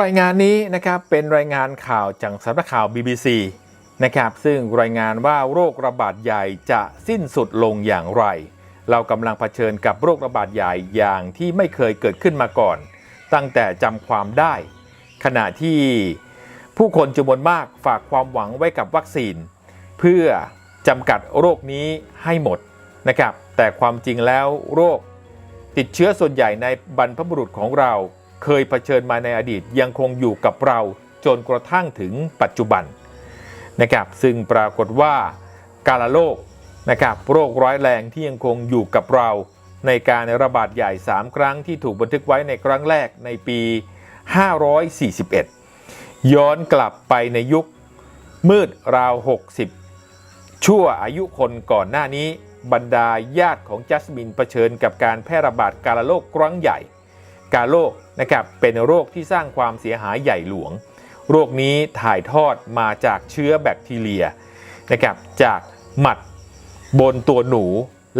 รายงานนี้นะครับเป็นรายงานข่าวจากสำนักข่าว BBC นะครับซึ่งรายงานว่าโรคระบาดใหญ่จะสิ้นสุดลงอย่างไร เรากำลังเผชิญกับโรคระบาดใหญ่อย่างที่ไม่เคยเกิดขึ้นมาก่อน ตั้งแต่จำความได้ ขณะที่ผู้คนจำนวนมากฝากความหวังไว้กับวัคซีน เพื่อจำกัดโรคนี้ให้หมดนะครับแต่ความจริงแล้วโรคติดเชื้อส่วนใหญ่ในบรรพบุรุษของเรา เคยเผชิญมาในอดีตยังคงอยู่กับเราจนกระทั่งถึงปัจจุบันนะครับซึ่งปรากฏว่าการละโรคนะครับโรคร้ายแรงที่ยังคงอยู่กับเราในการระบาดใหญ่ 3 ครั้งที่ถูกบันทึกไว้ในครั้งแรกในปี 541 ย้อนกลับไปในยุคมืดราว 60 ชั่วอายุคนก่อนหน้านี้ บรรดาญาติของจัสมินเผชิญกับการแพร่ระบาดการโรคครั้งใหญ่ การโรคนะครับเป็นโรคที่สร้างความเสียหายใหญ่หลวง โรคนี้ถ่ายทอดมาจากเชื้อแบคทีเรียนะครับจากหมัดบนตัวหนู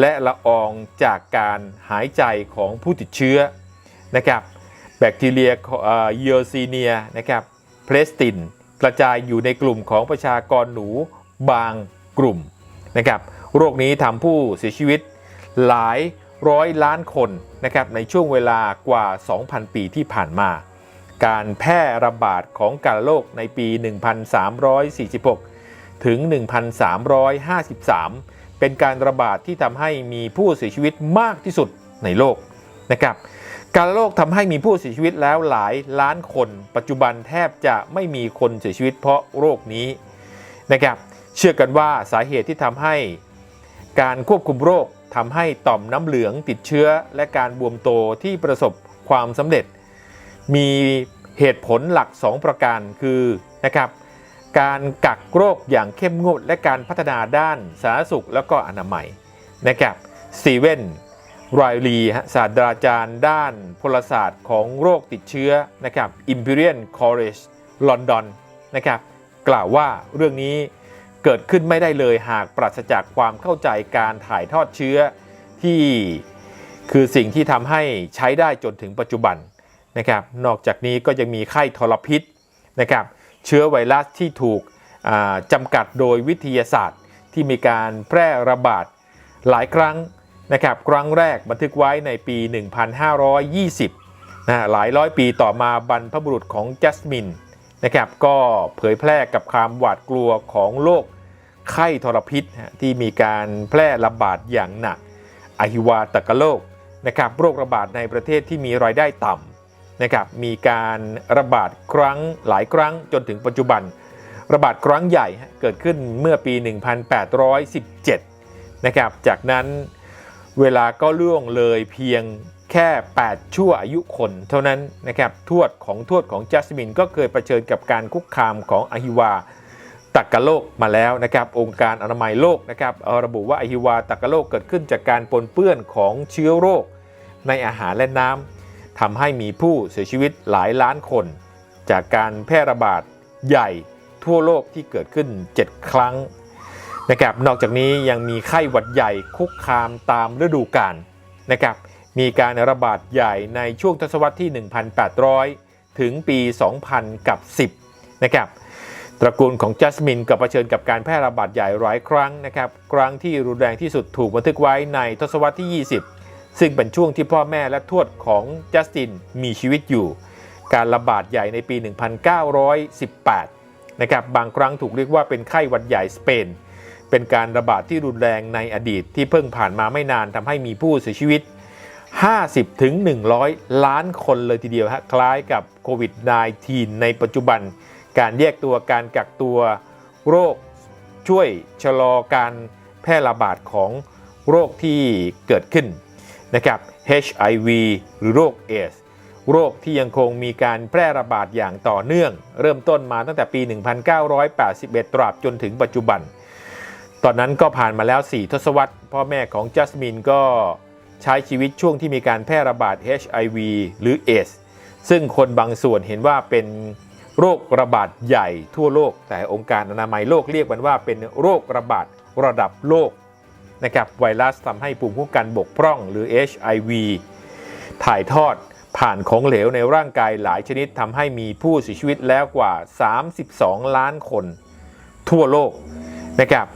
และละอองจากการหายใจของผู้ติดเชื้อนะครับแบคทีเรียเยอซีเนียนะครับเพลสตินกระจายอยู่ในกลุ่มของประชากรหนูบางกลุ่มนะครับโรคนี้ทำผู้เสียชีวิตหลาย ร้อยล้านคนนะครับในช่วงเวลากว่า 2,000 ปีที่ผ่านมา การแพร่ระบาดของการโรคในปี 1346 ถึง 1353 เป็นการระบาดที่ทำให้มีผู้เสียชีวิตมากที่สุดในโลกนะครับการโรคทำให้มีผู้เสียชีวิตแล้วหลายล้านคน ปัจจุบันแทบจะไม่มีคนเสียชีวิตเพราะโรคนี้นะครับเชื่อกันว่าสาเหตุที่ทำให้ การควบคุมโรคทำให้ต่อมน้ำเหลืองติดเชื้อ และการบวมโตที่ประสบความสำเร็จ มีเหตุผลหลัก 2 ประการคือนะครับการกักโรคอย่างเข้มงวด และการพัฒนาด้านสาธารณสุขแล้วก็อนามัยนะครับสตีเวนไรลีศาสตราจารย์ด้านพลศาสตร์ของโรคติดเชื้อนะครับ Imperial College London นะครับกล่าวว่าเรื่องนี้ เกิดขึ้นไม่ได้เลยหากปราศจากความเข้าใจการถ่ายทอดเชื้อที่คือสิ่งที่ทำให้ใช้ได้จนถึงปัจจุบันนะครับ นอกจากนี้ก็ยังมีไข้ทรพิษนะครับ เชื้อไวรัสที่ถูกจำกัดโดยวิทยาศาสตร์ที่มีการแพร่ระบาดหลายครั้งนะครับ ครั้งแรกบันทึกไว้ในปี 1520นะหลายร้อยปีต่อมาบรรพบุรุษของจัสมินนะครับ ก็เผยแพร่กับความหวาดกลัวของโรค ไข้ทรพิษที่มีการแพร่ระบาดอย่างหนักอหิวาตกโรคนะครับโรคระบาดในประเทศที่มีรายได้ต่ำนะครับมีการระบาดครั้งหลายครั้งจนถึงปัจจุบัน ระบาดครั้งใหญ่เกิดขึ้นเมื่อปี 1817นะครับจากนั้นเวลาก็ล่วงเลยเพียงแค่ 8 ชั่วอายุคนเท่านั้นนะครับทวดของทวดของจัสมินก็เคยเผชิญกับการคุกคามของอหิวา ตักกะโรคมาแล้วนะครับ องค์การอนามัยโลกนะครับระบุว่าอหิวาตักกะโรคเกิดขึ้นจากการปนเปื้อนของเชื้อโรค ในอาหารและน้ำทำให้มีผู้เสียชีวิตหลายล้านคน จากการแพร่ระบาดใหญ่ทั่วโลกที่เกิดขึ้น 7 ครั้งนะครับ นอกจากนี้ยังมีไข้หวัดใหญ่คุกคามตามฤดูกาลนะครับ มีการระบาดใหญ่ในช่วงทศวรรษที่ 1,800 ถึงปี 2000 กับ 10 นะครับ ตระกูลของจัสมินกับเผชิญกับการแพร่ระบาดใหญ่หลายครั้งนะครับ ครั้งที่รุนแรงที่สุดถูกบันทึกไว้ในทศวรรษที่ 20 ซึ่งเป็นช่วงที่พ่อแม่และทวดของจัสตินมีชีวิตอยู่ การระบาดใหญ่ในปี 1918 นะครับ บางครั้งถูกเรียกว่าเป็นไข้หวัดใหญ่สเปน เป็นการระบาดที่รุนแรงในอดีตที่เพิ่งผ่านมาไม่นานทำให้มีผู้เสียชีวิต 50ถึง100 ล้านคนเลยทีเดียวฮะ คล้ายกับโควิด -19 ในปัจจุบัน การแยกตัวการกักตัวโรคช่วยชะลอการแพร่ระบาดของโรคที่เกิดขึ้นนะครับ HIV หรือโรคเอสโรคที่ยังคงมีการแพร่ระบาดอย่างต่อเนื่อง เริ่มต้นมาตั้งแต่ปี 1981 ตราบจนถึงปัจจุบัน ตอนนั้นก็ผ่านมาแล้ว 4 ทศวรรษ พ่อแม่ของจัสมินก็ใช้ชีวิตช่วงที่มีการแพร่ระบาด HIV หรือเอสซึ่งคนบางส่วนเห็นว่าเป็น โรคระบาดใหญ่ทั่วโลก แต่องค์การอนามัยโลกเรียกมันว่าเป็นโรคระบาดระดับโลกนะครับไวรัสทำให้ภูมิคุ้มกันบกพร่องหรือ HIV ถ่ายทอดผ่านของเหลวในร่างกายหลายชนิดทำให้มีผู้เสียชีวิตแล้วกว่า 32 ล้านคน ทั่วโลกนะครับ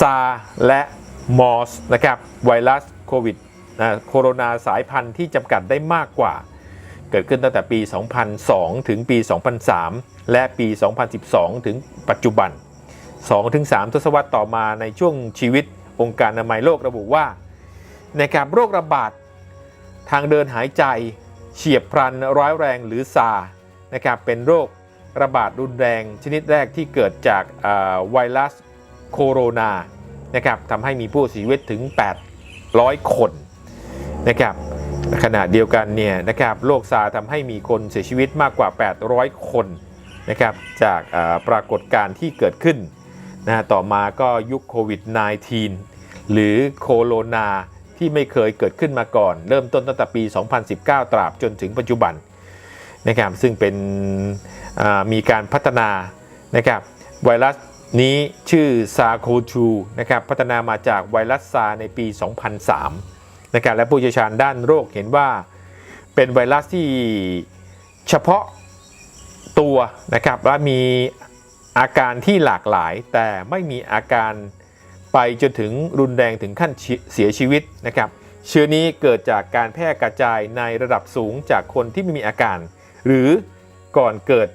ซาและมอสนะครับไวรัสโควิดโคโรนาสายพันธุ์ที่จำกัดได้มากกว่า เกิดขึ้นตั้งแต่ปี 2002 ถึงปี 2003 และปี 2012 ถึงปัจจุบัน 2-3 ทศวรรษต่อมาในช่วงชีวิตองค์การอนามัยโลกระบุว่า ในะครับโรคระบาดทางเดินหายใจเฉียบพลันร้ายแรงหรือซานะครับเป็นโรคระบาดรุนแรงชนิดแรกที่เกิดจากไวรัสโคโรนานะครับทำให้มีผู้เสียชีวิตถึง 800 คนนะครับ ขณะเดียวกันเนี่ยนะครับโรคซาทำให้มีคนเสียชีวิตมากกว่า 800 คนนะครับจากปรากฏการณ์ที่เกิดขึ้นนะต่อมาก็ยุคโควิด -19 หรือโคโรนาที่ไม่เคยเกิดขึ้นมาก่อน เริ่มต้นตั้งแต่ปี 2019 ตราบจนถึงปัจจุบันนะครับซึ่งเป็นมีการพัฒนานะครับไวรัสนี้ชื่อซาโคชูนะครับพัฒนามาจากไวรัสซาในปี 2003 นะครับและผู้เชี่ยวชาญด้านโรคเห็นว่าเป็นไวรัสที่เฉพาะตัวนะครับและมีอาการที่หลากหลาย แต่ไม่มีอาการไปจนถึงรุนแรงถึงขั้นเสียชีวิตนะครับเชื้อนี้เกิดจากการแพร่กระจายในระดับสูงจากคนที่ไม่มีอาการ หรือก่อนเกิด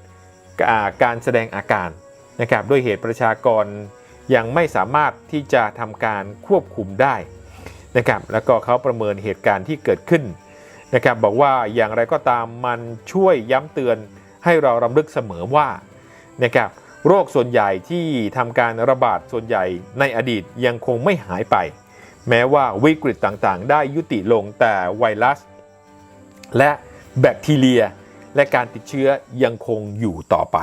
าการแสดงอาการนะครับด้วยเหตุประชากรยังไม่สามารถที่จะทำการควบคุมได้ นะครับแล้วก็เขาประเมินเหตุการณ์ที่เกิดขึ้นนะครับบอกว่าอย่างไรก็ตามมันช่วยย้ำเตือนให้เรารำลึกเสมอว่านะครับโรคส่วนใหญ่ที่ทำการระบาดส่วนใหญ่ในอดีตยังคงไม่หายไป แม้ว่าวิกฤตต่างๆ ได้ยุติลงแต่ไวรัส และแบคทีเรีย และการติดเชื้อยังคงอยู่ต่อไป